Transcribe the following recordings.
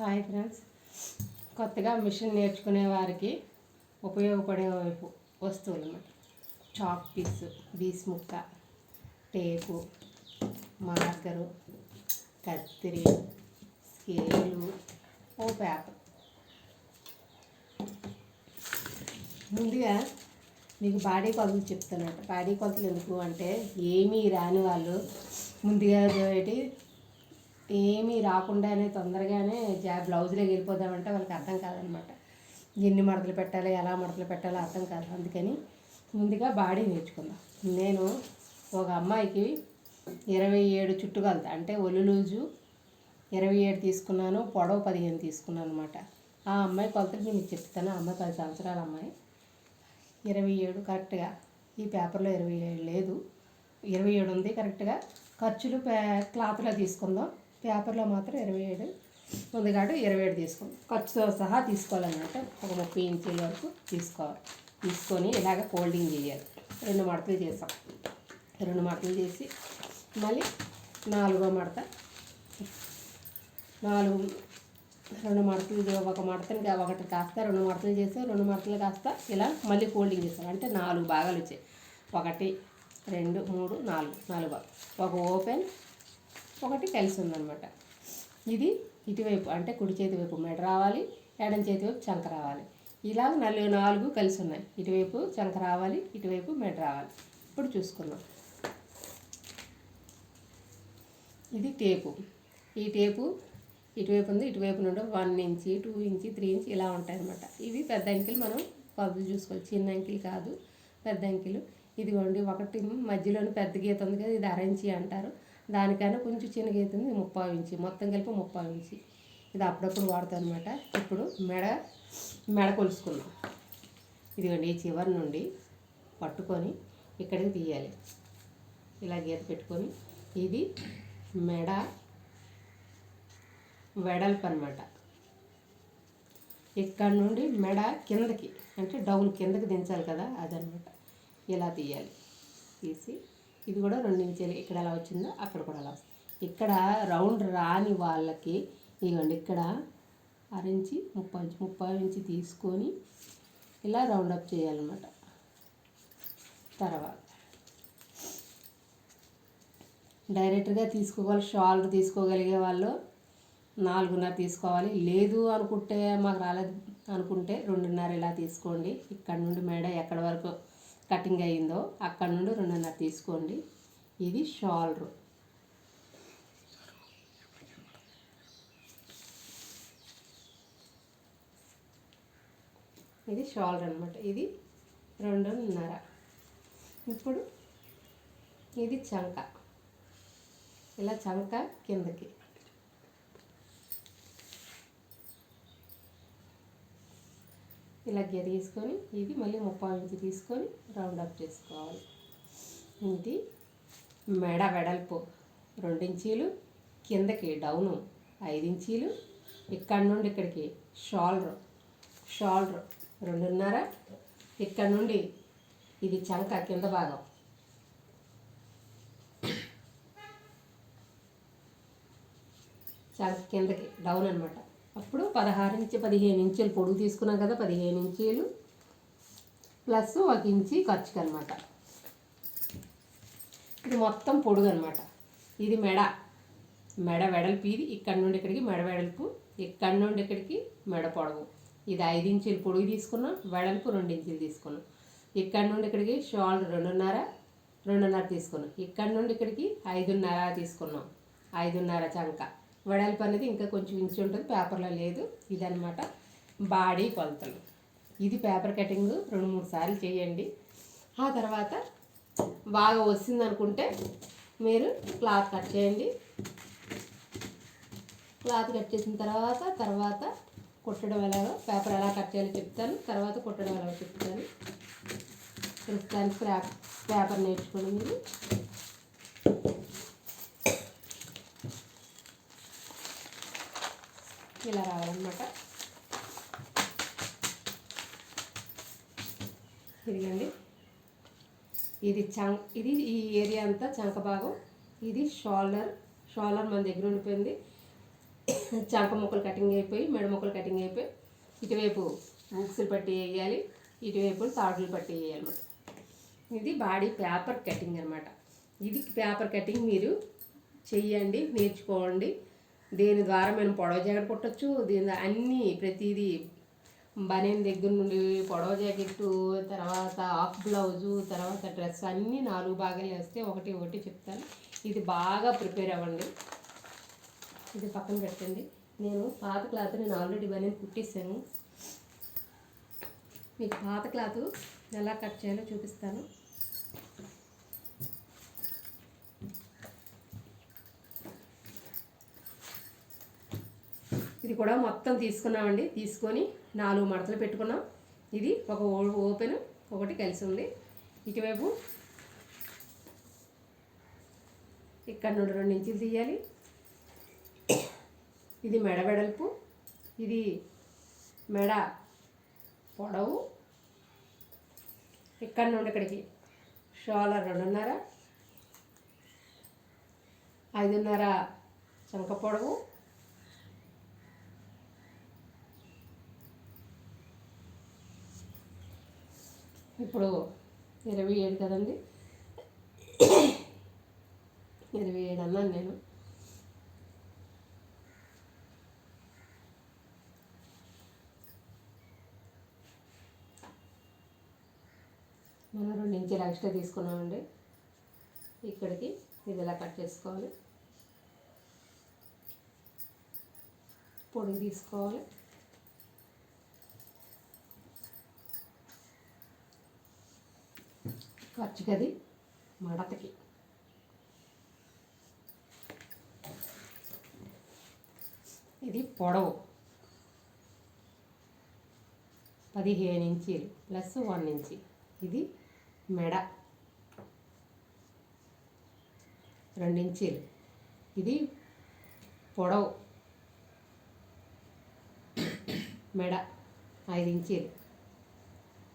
Hi friends. కొత్తగా machine నేర్చుకునే వారికి ఉపయోగపడే వైపు వస్తువులు అన్నమాట చాక్ పీస్ బీస్ ముక్క టేపు మార్కరు కత్తిరి స్కేలు ఓ పేపర్. ముందుగా మీకు బాడీ కొలతలు చెప్తున్నట్టు బాడీ కొలతలు ఎందుకు అంటే ఏమీ రాని వాళ్ళు ముందుగా ఏంటి? ఏమీ రాకుండానే తొందరగానే జా బ్లౌజ్లో వెళ్ళిపోదామంటే వాళ్ళకి అర్థం కాదనమాట. ఎన్ని మడతలు పెట్టాలి ఎలా మడతలు పెట్టాలో అర్థం కాదు. అందుకని ముందుగా బాడీ నేర్చుకుందాం. నేను ఒక అమ్మాయికి ఇరవై ఏడు చుట్టుకొలత అంటే ఒళ్ళు లూజు ఇరవై ఏడు తీసుకున్నాను పొడవు పదిహేను తీసుకున్నాను అనమాట. ఆ అమ్మాయి కొలతలు నేను చెప్తాను. ఆ అమ్మాయి పది సంవత్సరాల అమ్మాయి. ఇరవై ఏడు కరెక్ట్గా. ఈ పేపర్లో ఇరవై ఏడు లేదు. ఇరవై ఏడు ఉంది కరెక్ట్గా. ఖర్చులు పే క్లాత్లో తీసుకుందాం. పేపర్లో మాత్రం ఇరవై ఏడు ఉంది కాబట్టి ఇరవై ఏడు తీసుకుందాం. ఖర్చుతో సహా తీసుకోవాలన్నమాట. ఒక ముప్పై ఇంచుల వరకు తీసుకోవాలి. తీసుకొని ఇలాగ ఫోల్డింగ్ చేయాలి. రెండు మడతలు చేసాం. రెండు మడతలు చేసి మళ్ళీ నాలుగో మడత. నాలుగు రెండు మడతలు ఒక మడతని ఒకటి కాస్త రెండు మడతలు చేసి రెండు మడతలు కాస్త ఇలా మళ్ళీ ఫోల్డింగ్ చేస్తాం అంటే నాలుగు భాగాలు వచ్చాయి. ఒకటి రెండు మూడు నాలుగు నాలుగు. ఒక ఓపెన్ ఒకటి కలిసి ఉందన్నమాట. ఇది ఇటువైపు అంటే కుడి చేతి వైపు మెడ రావాలి ఎడం చేతి వైపు చంక రావాలి. ఇలా నలుగు నాలుగు కలిసి ఉన్నాయి. ఇటువైపు చంక రావాలి ఇటువైపు మెడ రావాలి. ఇప్పుడు చూసుకుందాం. ఇది టేపు. ఈ టేపు ఇటువైపు ఉంది ఇటువైపు నుండి one inch two inch three inch ఇలా ఉంటాయి అన్నమాట ఇవి పెద్ద అంకెలు మనం కొలతలు చూసుకోవాలి చిన్న అంకెలు కాదు పెద్ద అంకెలు. ఇదిగోండి ఒకటి మధ్యలోని పెద్ద గీత ఉంది కదా ఇది అర ఇంచి అంటారు. దానికైనా కొంచెం చిన్న గీత ఉంది ఇంచి. మొత్తం కలిపి ముప్పై ఇంచి. ఇది అప్పుడప్పుడు వాడతాను అనమాట ఇప్పుడు మెడ మెడ కొలుసుకున్నాం ఇదిగోండి ఈ చివరి నుండి పట్టుకొని ఇక్కడికి తీయాలి. ఇలా గీత పెట్టుకొని ఇది మెడ వెడల్పు అనమాట ఇక్కడ నుండి మెడ కిందకి అంటే డౌన్ కిందకి దించాలి కదా అదనమాట ఇలా తీయాలి. తీసి ఇది కూడా రెండు ఇంచులు ఇక్కడ ఎలా వచ్చిందో అక్కడ కూడా అలా వస్తుంది. ఇక్కడ రౌండ్ రాని వాళ్ళకి ఇదిగోండి ఇక్కడ అరించి ముప్పై ఇంచు ముప్పై ఇంచు తీసుకొని ఇలా రౌండ్ అప్ చేయాలన్నమాట. తర్వాత డైరెక్ట్గా తీసుకోవాలి షాల్ తీసుకోగలిగే వాళ్ళు నాలుగున్నర తీసుకోవాలి. లేదు అనుకుంటే మాకు రాలేదు అనుకుంటే రెండున్నర ఇలా తీసుకోండి. ఇక్కడ నుండి మేడ ఎక్కడ వరకు కటింగ్ అయ్యిందో అక్కడ నుండి రెండున్నర తీసుకోండి. ఇది షాల్డర్ ఇది షాల్డర్ అనమాట ఇది రెండున్నర. ఇప్పుడు ఇది చంక. ఇలా చంక కిందకి. ఇలా గీత తీసుకొని ఇది మళ్ళీ ముప్పై ఇంచు తీసుకొని రౌండ్ అప్ చేసుకోవాలి. ఇది మెడ వెడల్పు రెండు ఇంచీలు కిందకి డౌను ఐదు ఇంచీలు ఇక్కడ నుండి ఇక్కడికి షోల్డర్ షోల్డర్ రెండున్నర ఇక్కడ నుండి ఇది చంక కింద భాగం. చంక కిందకి డౌన్ అనమాట అప్పుడు పదహారు నుంచి పదిహేను ఇంచులు పొడుగు తీసుకున్నాం కదా పదిహేను ఇంచీలు ప్లస్ ఒక ఇంచి ఖర్చుకి అనమాట ఇది మొత్తం పొడుగు అనమాట ఇది మెడ. మెడ వెడల్పు ఇది ఇక్కడ నుండి ఇక్కడికి మెడ వెడల్పు ఇక్కడ నుండి ఇక్కడికి మెడ పొడవు. ఇది ఐదు ఇంచులు పొడుగు తీసుకున్నాం వెడల్పు రెండు ఇంచులు తీసుకున్నాం. ఇక్కడ నుండి ఇక్కడికి షోల్డర్ రెండున్నర రెండున్నర తీసుకున్నాం. ఇక్కడ నుండి ఇక్కడికి ఐదున్నర తీసుకున్నాం. ఐదున్నర చంక. వెడల్పు అనేది ఇంకా కొంచెం ఇంచు ఉంటుంది పేపర్లో లేదు. ఇదనమాట బాడీ కొలతలు. ఇది పేపర్ కటింగ్ రెండు మూడు సార్లు చేయండి. ఆ తర్వాత బాగా వస్తుంది అనుకుంటే మీరు క్లాత్ కట్ చేయండి. క్లాత్ కట్ చేసిన తర్వాత తర్వాత కుట్టడం ఎలాగో పేపర్ ఎలా కట్ చేయాలో చెప్తాను. తర్వాత కుట్టడం ఎలాగో చెప్తాను. ప్రస్తుతానికి పేపర్ పేపర్ నేర్చుకోండి మీరు. ఇలా రావాలన్నమాట. ఇదిగండి. ఇది చం ఇది ఈ ఏరియా అంతా చంక భాగం. ఇది షోల్డర్ షోల్డర్ మన దగ్గర ఉండిపోయింది. చంక ముక్కలు కటింగ్ అయిపోయి మెడ ముక్కలు కటింగ్ అయిపోయి ఇటువైపు బుక్స్లు పట్టి వేయాలి ఇటువైపు తాడులు పట్టి వేయాలన్నమాట. ఇది బాడీ పేపర్ కటింగ్ అనమాట ఇది పేపర్ కటింగ్ మీరు చెయ్యండి నేర్చుకోండి. దీని ద్వారా మనం పొడవ జాకెట్ కుట్టచ్చు. దీని అన్నీ ప్రతిదీ బనీన్ దగ్గర నుండి పొడవ జాకెట్టు తర్వాత హాఫ్ బ్లౌజు తర్వాత డ్రెస్ అన్నీ నాలుగు భాగాలు వేస్తే ఒకటి ఒకటి చెప్తాను. ఇది బాగా ప్రిపేర్ అవ్వండి. ఇది పక్కన పెట్టండి. నేను పాత క్లాత్ నేను ఆల్రెడీ బనీన్ కుట్టేశాను మీకు పాత క్లాత్ ఎలా కట్ చేయాలో చూపిస్తాను. ఇది కూడా మొత్తం తీసుకున్నామండి. తీసుకొని నాలుగు మడతలు పెట్టుకున్నాం. ఇది ఒక ఓపెన్ ఒకటి కలిసి ఉంది. ఇటువైపు ఇక్కడ నుండి రెండు ఇంచులు తీయాలి. ఇది మెడ వెడల్పు. ఇది మెడ పొడవు. ఇక్కడ నుండి ఇక్కడికి షోలర్ రెండున్నర ఐదున్నర చంక పొడవు. ఇప్పుడు ఇరవై ఏడు కదండి. ఇరవై ఏడు అన్నాను నేను. మనం రెండు నుంచి ఎక్స్ట్రా తీసుకున్నామండి. ఇక్కడికి ఇది ఇలా కట్ చేసుకోవాలి. పొడి తీసుకోవాలి. ఖర్చుకది మడతకి. ఇది పొడవు. పదిహేను ఇంచీలు ప్లస్ వన్ ఇంచి. ఇది మెడ. రెండు ఇంచీలు. ఇది పొడవు. మెడ. ఐదు ఇంచీలు.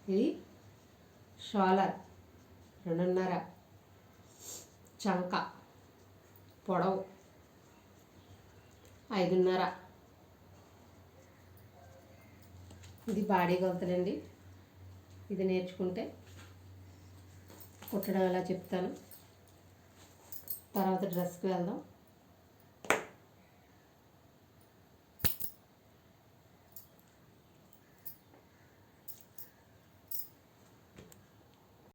ఇది షోలర్. రెండున్నర. చంక. పొడవు ఐదున్నర. ఇది బాడీ కొలతలండి ఇది నేర్చుకుంటే కుట్టడం ఎలా చెప్తాను. తర్వాత డ్రెస్కి వెళ్దాం.